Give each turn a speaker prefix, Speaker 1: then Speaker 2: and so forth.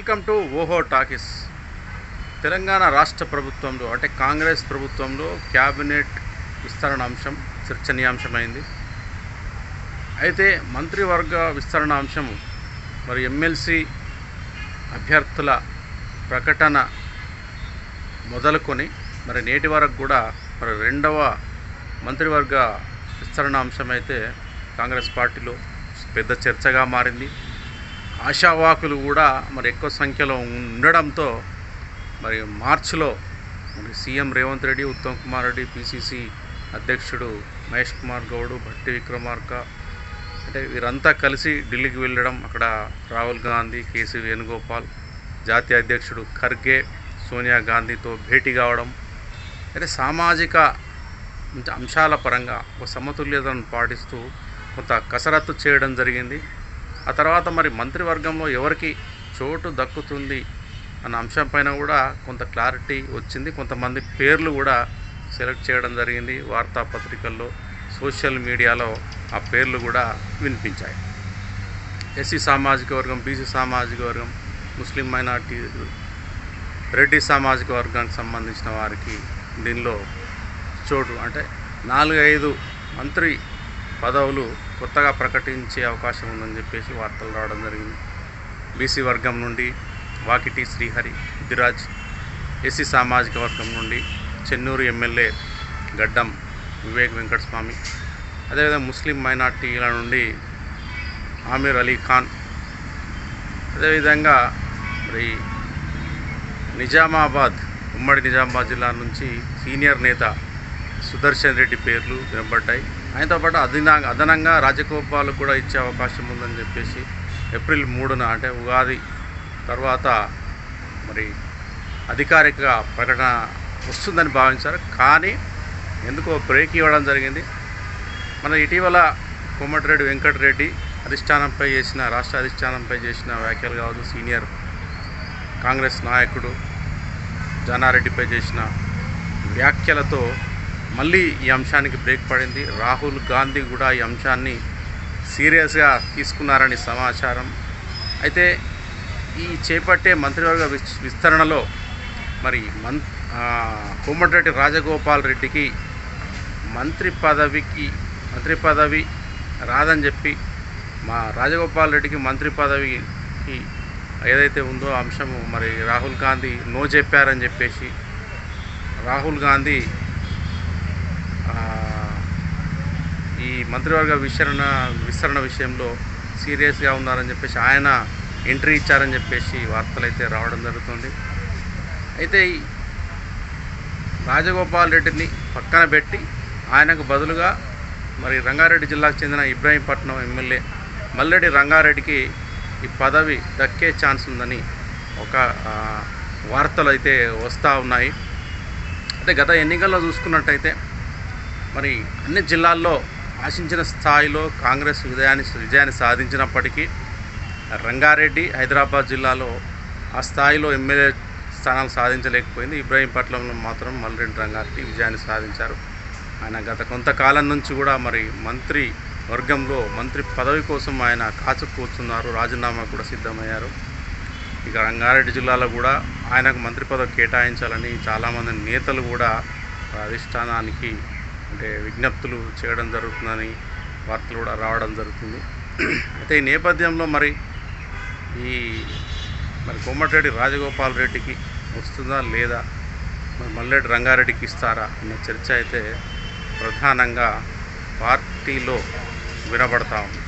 Speaker 1: Welcome to Oho Talkies. Telangana రాష్ట్ర ప్రభుత్వంలో అంటే కాంగ్రెస్ ప్రభుత్వంలో క్యాబినెట్ విస్తరణ అంశం చర్చనీయాంశమైంది. అయితే మంత్రివర్గ విస్తరణ అంశం మరి ఎమ్మెల్సీ అభ్యర్థుల ప్రకటన మొదలుకొని మరి నేటి వరకు కూడా మరి రెండవ మంత్రివర్గ విస్తరణ అంశం అయితే కాంగ్రెస్ పార్టీలో పెద్ద చర్చగా మారింది. ఆశావాకులు కూడా మరి ఎక్కువ సంఖ్యలో ఉండడంతో మరి మార్చిలో మరి సీఎం రేవంత్ రెడ్డి ఉత్తమ్ కుమార్ రెడ్డి పిసిసి అధ్యక్షుడు మహేష్ కుమార్ గౌడ్ భట్టి విక్రమార్క అంటే వీరంతా కలిసి ఢిల్లీకి వెళ్ళడం అక్కడ రాహుల్ గాంధీ కేసీ వేణుగోపాల్ జాతీయ అధ్యక్షుడు ఖర్గే సోనియా గాంధీతో భేటీ కావడం అయితే సామాజిక అంశాల పరంగా ఒక సమతుల్యతను పాటిస్తూ కొంత కసరత్తు చేయడం జరిగింది. ఆ తర్వాత మరి మంత్రివర్గంలో ఎవరికి చోటు దక్కుతుంది అన్న అంశంపైన కూడా కొంత క్లారిటీ వచ్చింది. కొంతమంది పేర్లు కూడా సెలెక్ట్ చేయడం జరిగింది. వార్తాపత్రికల్లో సోషల్ మీడియాలో ఆ పేర్లు కూడా వినిపించాయి. ఎస్సీ సామాజిక వర్గం బీసీ సామాజిక వర్గం ముస్లిం మైనార్టీ రెడ్డి సామాజిక వర్గానికి సంబంధించిన వారికి దీనిలో చోటు అంటే నాలుగైదు మంత్రి పదవులు కొత్తగా ప్రకటించే అవకాశం ఉందని చెప్పేసి వార్తలు రావడం జరిగింది. బీసీ వర్గం నుండి వాకిటి శ్రీహరి బుద్ధిరాజ్ ఎస్సీ సామాజిక వర్గం నుండి చెన్నూరు ఎమ్మెల్యే గడ్డం వివేక్ వెంకటస్వామి అదేవిధంగా ముస్లిం మైనార్టీల నుండి ఆమీర్ అలీ ఖాన్ అదేవిధంగా మరి నిజామాబాద్ ఉమ్మడి నిజామాబాద్ జిల్లా నుంచి సీనియర్ నేత సుదర్శన్ రెడ్డి పేర్లు వినబడ్డాయి. ఆయనతో పాటు అదనా అదనంగా రాజకోపాలు కూడా ఇచ్చే అవకాశం ఉందని చెప్పేసి ఏప్రిల్ మూడున అంటే ఉగాది తర్వాత మరి అధికారిక ప్రకటన వస్తుందని భావించారు. కానీ ఎందుకో బ్రేక్ ఇవ్వడం జరిగింది. మన ఇటీవల కోమటిరెడ్డి వెంకటరెడ్డి అధిష్టానంపై చేసిన రాష్ట్ర అధిష్టానంపై చేసిన వ్యాఖ్యలు కావచ్చు సీనియర్ కాంగ్రెస్ నాయకుడు జానారెడ్డిపై చేసిన వ్యాఖ్యలతో మళ్ళీ ఈ అంశానికి బ్రేక్ పడింది. రాహుల్ గాంధీ కూడా ఈ అంశాన్ని సీరియస్గా తీసుకున్నారని సమాచారం. అయితే ఈ చేపట్టే మంత్రివర్గ విస్తరణలో మరి మన్ కోమటిరెడ్డి రాజగోపాల్ రెడ్డికి మంత్రి పదవికి మంత్రి పదవి రాదని చెప్పి మా రాజగోపాల్ రెడ్డికి మంత్రి పదవికి ఏదైతే ఉందో అంశము మరి రాహుల్ గాంధీ నో చెప్పారని చెప్పేసి రాహుల్ గాంధీ ఈ మంత్రివర్గ విస్తరణ విస్తరణ విషయంలో సీరియస్గా ఉన్నారని చెప్పేసి ఆయన ఎంట్రీ ఇచ్చారని చెప్పేసి వార్తలు అయితే రావడం జరుగుతుంది. అయితే ఈ రాజగోపాల్ రెడ్డిని పక్కన పెట్టి ఆయనకు బదులుగా మరి రంగారెడ్డి జిల్లాకు చెందిన ఇబ్రాహీంపట్నం ఎమ్మెల్యే మల్లెడి రంగారెడ్డికి ఈ పదవి దక్కే ఛాన్స్ ఉందని ఒక వార్తలు అయితే వస్తూ ఉన్నాయి. అయితే గత ఎన్నికల్లో చూసుకున్నట్టయితే మరి అన్ని జిల్లాల్లో ఆశించిన స్థాయిలో కాంగ్రెస్ విజయాన్ని విజయాన్ని సాధించినప్పటికీ రంగారెడ్డి హైదరాబాద్ జిల్లాలో ఆ స్థాయిలో ఎమ్మెల్యే స్థానాలు సాధించలేకపోయింది. ఇబ్రాహీంపట్నంలో మాత్రం మల్రెడ్డి రంగారెడ్డి విజయాన్ని సాధించారు. ఆయన గత కొంతకాలం నుంచి కూడా మరి మంత్రి వర్గంలో మంత్రి పదవి కోసం ఆయన కాచు కూర్చున్నారు రాజీనామా కూడా సిద్ధమయ్యారు. ఇక రంగారెడ్డి జిల్లాలో కూడా ఆయనకు మంత్రి పదవి కేటాయించాలని చాలామంది నేతలు కూడా అధిష్టానానికి అంటే విజ్ఞప్తులు చేయడం జరుగుతుందని వార్తలు కూడా రావడం జరుగుతుంది. అయితే ఈ నేపథ్యంలో మరి ఈ మరి కోమటిరెడ్డి రాజగోపాల్ రెడ్డికి వస్తుందా లేదా? మరి మల్లెడ్డి రంగారెడ్డికి ఇస్తారా అన్న చర్చ అయితే ప్రధానంగా పార్టీలో వినబడతా ఉంది.